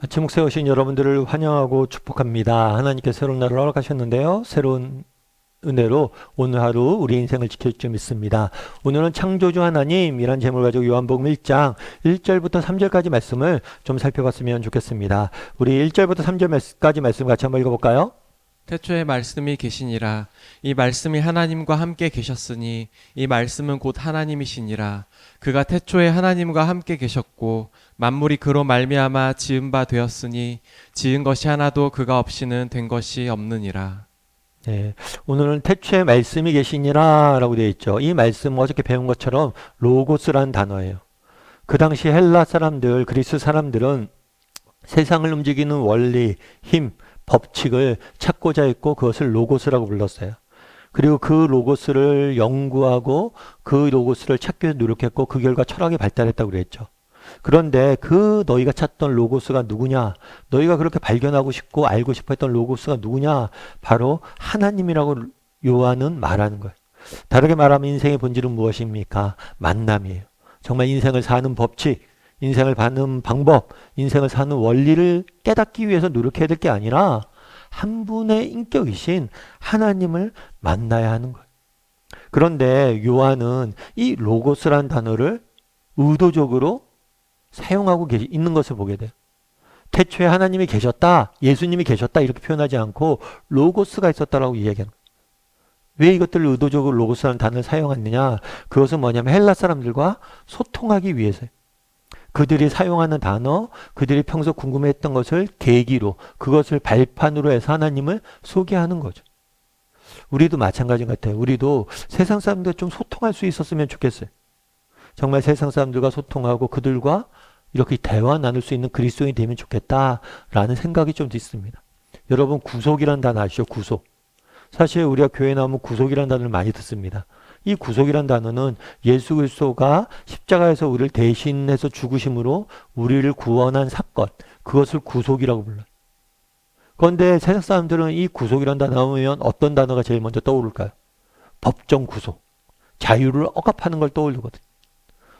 아침 묵세 오신 여러분들을 환영하고 축복합니다. 하나님께 새로운 날을 허락하셨는데요. 새로운 은혜로 오늘 하루 우리 인생을 지켜줄 줄 믿습니다. 오늘은 창조주 하나님이란 제목을 가지고 요한복음 1장 1절부터 3절까지 말씀을 좀 살펴봤으면 좋겠습니다. 우리 1절부터 3절까지 말씀 같이 한번 읽어볼까요? 태초에 말씀이 계시니라 이 말씀이 하나님과 함께 계셨으니 이 말씀은 곧 하나님이시니라 그가 태초에 하나님과 함께 계셨고 만물이 그로 말미암아 지은 바 되었으니 지은 것이 하나도 그가 없이는 된 것이 없느니라 네, 오늘은 태초에 말씀이 계시니라 라고 되어 있죠. 이 말씀은 어저께 배운 것처럼 로고스라는 단어예요. 그 당시 헬라 사람들, 그리스 사람들은 세상을 움직이는 원리, 힘, 법칙을 찾고자 했고 그것을 로고스라고 불렀어요. 그리고 그 로고스를 연구하고 그 로고스를 찾기 위해서 노력했고 그 결과 철학이 발달했다고 그랬죠. 그런데 그 너희가 찾던 로고스가 누구냐? 너희가 그렇게 발견하고 싶고 알고 싶어 했던 로고스가 누구냐? 바로 하나님이라고 요한은 말하는 거예요. 다르게 말하면 인생의 본질은 무엇입니까? 만남이에요. 정말 인생을 사는 법칙, 인생을 사는 방법, 인생을 사는 원리를 깨닫기 위해서 노력해야 될 게 아니라 한 분의 인격이신 하나님을 만나야 하는 거예요. 그런데 요한은 이 로고스란 단어를 의도적으로 사용하고 있는 것을 보게 돼요. 태초에 하나님이 계셨다, 예수님이 계셨다 이렇게 표현하지 않고 로고스가 있었다라고 이야기하는 거예요. 왜 이것들을 의도적으로 로고스라는 단어를 사용했느냐? 그것은 뭐냐면 헬라 사람들과 소통하기 위해서예요. 그들이 사용하는 단어, 그들이 평소 궁금했던 것을 계기로, 그것을 발판으로 해서 하나님을 소개하는 거죠. 우리도 마찬가지 같아요. 우리도 세상 사람들 좀 소통할 수 있었으면 좋겠어요. 정말 세상 사람들과 소통하고 그들과 이렇게 대화 나눌 수 있는 그리스도인이 되면 좋겠다라는 생각이 좀 있습니다. 여러분 구속이란 단어 아시죠? 구속. 사실 우리가 교회 나오면 구속이란 단어를 많이 듣습니다. 이 구속이란 단어는 예수 그리스도가 십자가에서 우리를 대신해서 죽으심으로 우리를 구원한 사건, 그것을 구속이라고 불러요. 그런데 세상 사람들은 이 구속이란 단어 나오면 어떤 단어가 제일 먼저 떠오를까요? 법정 구속, 자유를 억압하는 걸 떠올리거든요.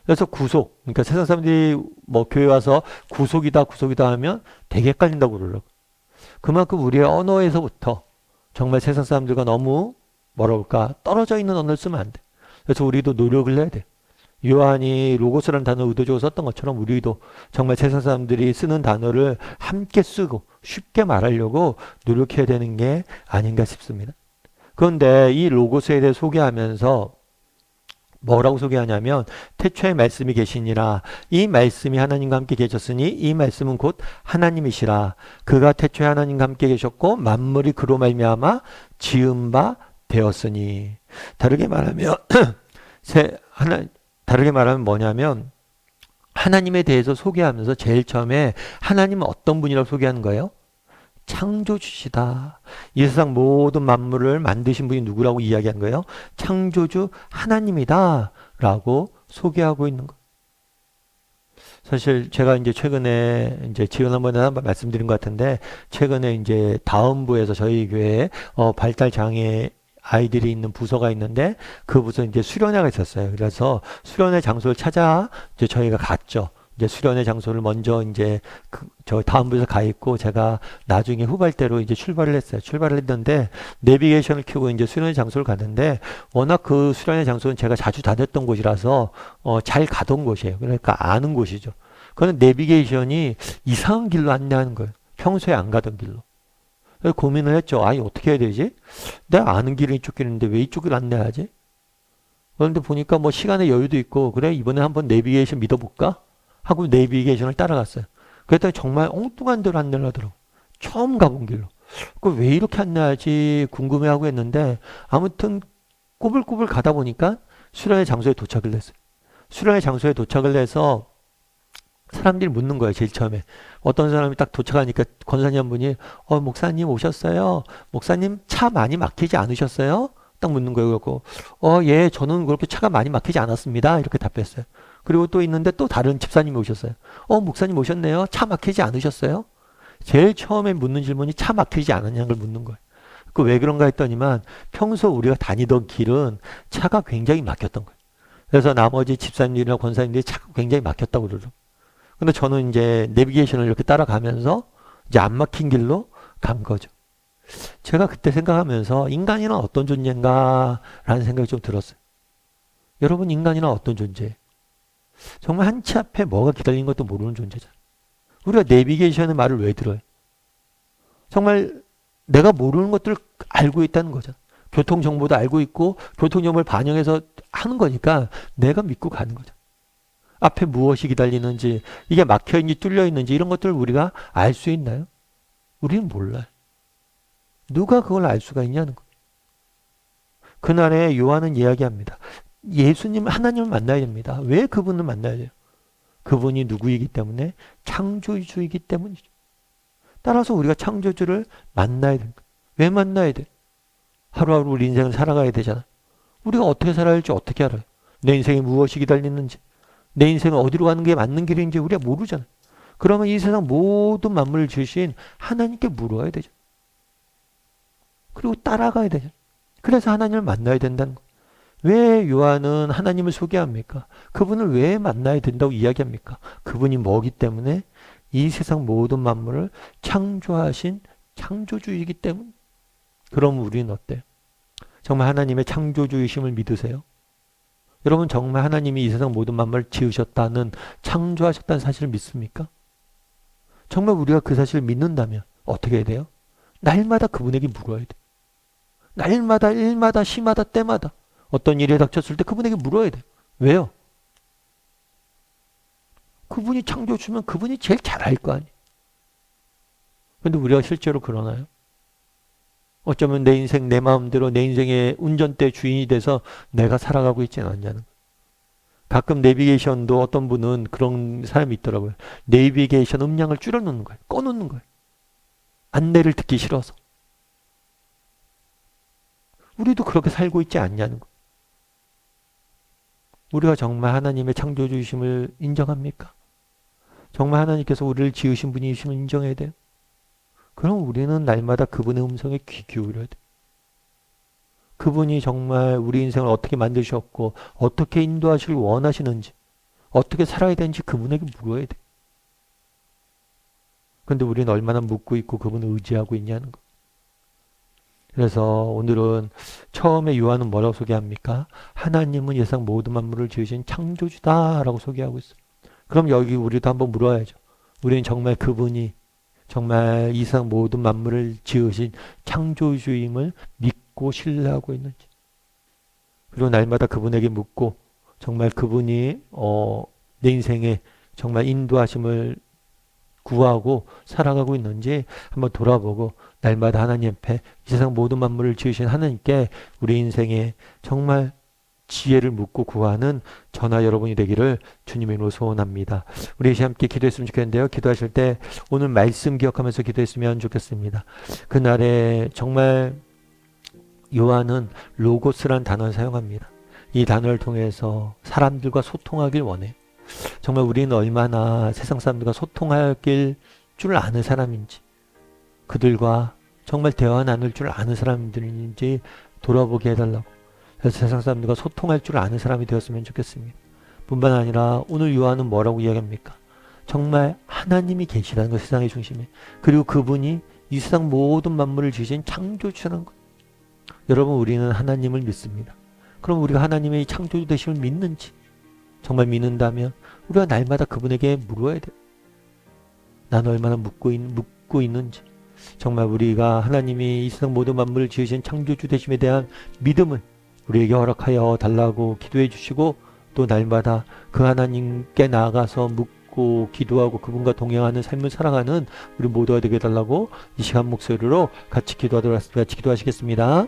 그래서 구속, 그러니까 세상 사람들이 뭐 교회 와서 구속이다, 구속이다 하면 되게 헷갈린다고 그러더라고요. 그만큼 우리의 언어에서부터 정말 세상 사람들과 너무 뭐라 그럴까 떨어져 있는 언어를 쓰면 안 돼. 그래서 우리도 노력을 해야 돼. 요한이 로고스라는 단어 의도적으로 썼던 것처럼 우리도 정말 세상 사람들이 쓰는 단어를 함께 쓰고 쉽게 말하려고 노력해야 되는 게 아닌가 싶습니다. 그런데 이 로고스에 대해 소개하면서 뭐라고 소개하냐면 태초에 말씀이 계시니라 이 말씀이 하나님과 함께 계셨으니 이 말씀은 곧 하나님이시라 그가 태초에 하나님과 함께 계셨고 만물이 그로 말미암아 지은 바 되었으니 다르게 말하면 세 하나 다르게 말하면 뭐냐면 하나님에 대해서 소개하면서 제일 처음에 하나님은 어떤 분이라고 소개하는 거예요? 창조주시다. 이 세상 모든 만물을 만드신 분이 누구라고 이야기한 거예요? 창조주 하나님이다. 라고 소개하고 있는 거. 사실 제가 이제 최근에 이제 지난번에 한번 말씀드린 것 같은데 최근에 이제 다음부에서 저희 교회에 어 발달 장애 아이들이 있는 부서가 있는데 그 부서 이제 수련회가 있었어요. 그래서 수련회 장소를 찾아 이제 저희가 갔죠. 이제 수련회 장소를 먼저 이제 그 저 다음 부에서 가 있고 제가 나중에 후발대로 이제 출발을 했어요. 출발을 했는데 내비게이션을 켜고 이제 수련회 장소를 갔는데 워낙 그 수련회 장소는 제가 자주 다녔던 곳이라서 어, 잘 가던 곳이에요. 그러니까 아는 곳이죠. 그는 내비게이션이 이상한 길로 안내하는 거예요. 평소에 안 가던 길로. 그래서 고민을 했죠. 아이 어떻게 해야 되지? 내가 아는 길은 이쪽 길인데 왜 이쪽을 안내하지? 그런데 보니까 뭐 시간의 여유도 있고 그래 이번에 한번 내비게이션 믿어볼까? 하고 내비게이션을 따라갔어요. 그랬더니 정말 엉뚱한 데로 안내를 하더라고. 처음 가본 길로. 그왜 이렇게 안내하지 궁금해하고 했는데 아무튼 꼬불꼬불 가다 보니까 수련의 장소에 도착을 했어요. 수련의 장소에 도착을 해서 사람들이 묻는 거예요. 제일 처음에. 어떤 사람이 딱 도착하니까 권사님 한 분이 어 목사님 오셨어요? 목사님 차 많이 막히지 않으셨어요? 딱 묻는 거예요. 그래고 어 예 저는 그렇게 차가 많이 막히지 않았습니다. 이렇게 답했어요. 그리고 또 있는데 또 다른 집사님이 오셨어요. 어, 목사님 오셨네요. 차 막히지 않으셨어요? 제일 처음에 묻는 질문이 차 막히지 않았냐는 걸 묻는 거예요. 그 왜 그런가 했더니만 평소 우리가 다니던 길은 차가 굉장히 막혔던 거예요. 그래서 나머지 집사님들이나 권사님들이 차가 굉장히 막혔다고 그러죠. 근데 저는 이제 내비게이션을 이렇게 따라가면서 이제 안 막힌 길로 간 거죠. 제가 그때 생각하면서 인간이란 어떤 존재인가라는 생각이 좀 들었어요. 여러분 인간이란 어떤 존재예요? 정말 한 치 앞에 뭐가 기다리는 것도 모르는 존재잖아요. 우리가 내비게이션의 말을 왜 들어요? 정말 내가 모르는 것들을 알고 있다는 거죠. 교통 정보도 알고 있고 교통 정보를 반영해서 하는 거니까 내가 믿고 가는 거죠. 앞에 무엇이 기다리는지 이게 막혀 있는지 뚫려 있는지 이런 것들을 우리가 알 수 있나요? 우리는 몰라요. 누가 그걸 알 수가 있냐는 거예요. 그날에 요한은 이야기합니다. 예수님 하나님을 만나야 됩니다. 왜 그분을 만나야 돼요? 그분이 누구이기 때문에 창조주이기 때문이죠. 따라서 우리가 창조주를 만나야 됩니다. 왜 만나야 돼? 하루하루 우리 인생을 살아가야 되잖아. 우리가 어떻게 살아야 할지 어떻게 알아요? 내 인생에 무엇이 기다리는지, 내 인생은 어디로 가는 게 맞는 길인지 우리가 모르잖아. 그러면 이 세상 모든 만물을 지으신 하나님께 물어야 되죠. 그리고 따라가야 되죠. 그래서 하나님을 만나야 된다는 거. 왜 요한은 하나님을 소개합니까? 그분을 왜 만나야 된다고 이야기합니까? 그분이 뭐기 때문에 이 세상 모든 만물을 창조하신 창조주이기 때문. 그럼 우리는 어때요? 정말 하나님의 창조주의심을 믿으세요? 여러분 정말 하나님이 이 세상 모든 만물을 지으셨다는 창조하셨다는 사실을 믿습니까? 정말 우리가 그 사실을 믿는다면 어떻게 해야 돼요? 날마다 그분에게 물어야 돼. 날마다 일마다 시마다 때마다 어떤 일에 닥쳤을 때 그분에게 물어야 돼. 왜요? 그분이 창조주면 그분이 제일 잘 알 거 아니에요. 근데 우리가 실제로 그러나요? 어쩌면 내 인생 내 마음대로 내 인생의 운전대 주인이 돼서 내가 살아가고 있지는 않냐는. 가끔 내비게이션도 어떤 분은 그런 사람이 있더라고요. 내비게이션 음량을 줄여놓는 거예요. 꺼놓는 거예요. 안내를 듣기 싫어서. 우리도 그렇게 살고 있지 않냐는 거예요. 우리가 정말 하나님의 창조주의심을 인정합니까? 정말 하나님께서 우리를 지으신 분이심을 인정해야 돼요. 그럼 우리는 날마다 그분의 음성에 귀 기울여야 돼. 그분이 정말 우리 인생을 어떻게 만드셨고 어떻게 인도하시길 원하시는지 어떻게 살아야 되는지 그분에게 물어야 돼. 근데 우리는 얼마나 묻고 있고 그분을 의지하고 있냐는 거. 그래서 오늘은 처음에 요한은 뭐라고 소개합니까? 하나님은 예상 모든 만물을 지으신 창조주다라고 소개하고 있어요. 그럼 여기 우리도 한번 물어야죠. 우리는 정말 그분이 정말 이 세상 모든 만물을 지으신 창조주임을 믿고 신뢰하고 있는지. 그리고 날마다 그분에게 묻고 정말 그분이 어, 내 인생에 정말 인도하심을 구하고 살아가고 있는지 한번 돌아보고 날마다 하나님 앞에 이 세상 모든 만물을 지으신 하나님께 우리 인생에 정말 지혜를 묻고 구하는 저나 여러분이 되기를 주님의 이름으로 소원합니다. 우리 이시 함께 기도했으면 좋겠는데요. 기도하실 때 오늘 말씀 기억하면서 기도했으면 좋겠습니다. 그날에 정말 요한은 로고스란 단어를 사용합니다. 이 단어를 통해서 사람들과 소통하길 원해. 정말 우리는 얼마나 세상 사람들과 소통하길 줄 아는 사람인지, 그들과 정말 대화 나눌 줄 아는 사람들인지 돌아보게 해달라고. 그래서 세상 사람들과 소통할 줄 아는 사람이 되었으면 좋겠습니다. 뿐만 아니라 오늘 요한은 뭐라고 이야기합니까? 정말 하나님이 계시다는 것 세상의 중심에. 그리고 그분이 이 세상 모든 만물을 지으신 창조주라는 것. 여러분 우리는 하나님을 믿습니다. 그럼 우리가 하나님의 창조주 되심을 믿는지 정말 믿는다면 우리가 날마다 그분에게 물어야 돼요. 난 얼마나 묻고, 있, 묻고 있는지 정말 우리가 하나님이 이 세상 모든 만물을 지으신 창조주 되심에 대한 믿음을 우리에게 허락하여 달라고 기도해 주시고 또 날마다 그 하나님께 나아가서 묻고 기도하고 그분과 동행하는 삶을 살아가는 우리 모두가 되게 해달라고 이 시간 목소리로 같이 기도하도록 하겠습니다. 같이 기도하시겠습니다.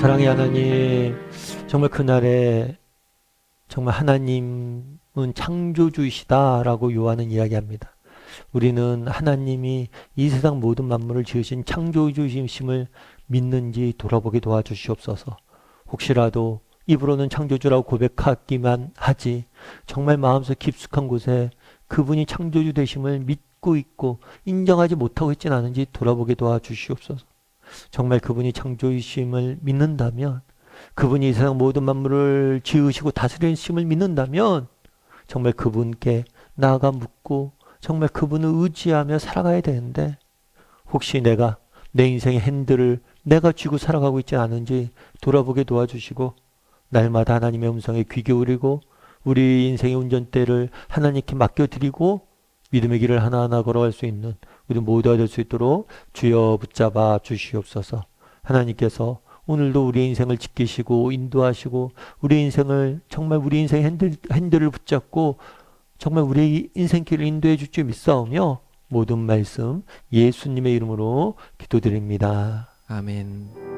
사랑의 하나님, 정말 그날에 정말 하나님은 창조주이시다라고 요한은 이야기합니다. 우리는 하나님이 이 세상 모든 만물을 지으신 창조주이심을 믿는지 돌아보게 도와주시옵소서. 혹시라도 입으로는 창조주라고 고백하기만 하지 정말 마음속 깊숙한 곳에 그분이 창조주 되심을 믿고 있고 인정하지 못하고 있진 않은지 돌아보게 도와주시옵소서. 정말 그분이 창조이심을 믿는다면 그분이 이 세상 모든 만물을 지으시고 다스리심을 믿는다면 정말 그분께 나아가 묻고 정말 그분을 의지하며 살아가야 되는데 혹시 내가 내 인생의 핸들을 내가 쥐고 살아가고 있지 않은지 돌아보게 도와주시고 날마다 하나님의 음성에 귀 기울이고 우리 인생의 운전대를 하나님께 맡겨드리고 믿음의 길을 하나하나 걸어갈 수 있는 우리 모두가 될 수 있도록 주여 붙잡아 주시옵소서. 하나님께서 오늘도 우리 인생을 지키시고 인도하시고 우리 인생을 정말 우리 인생 핸들, 핸들을 붙잡고 정말 우리 인생길을 인도해 줄 줄 믿사오며 모든 말씀 예수님의 이름으로 기도드립니다. 아멘.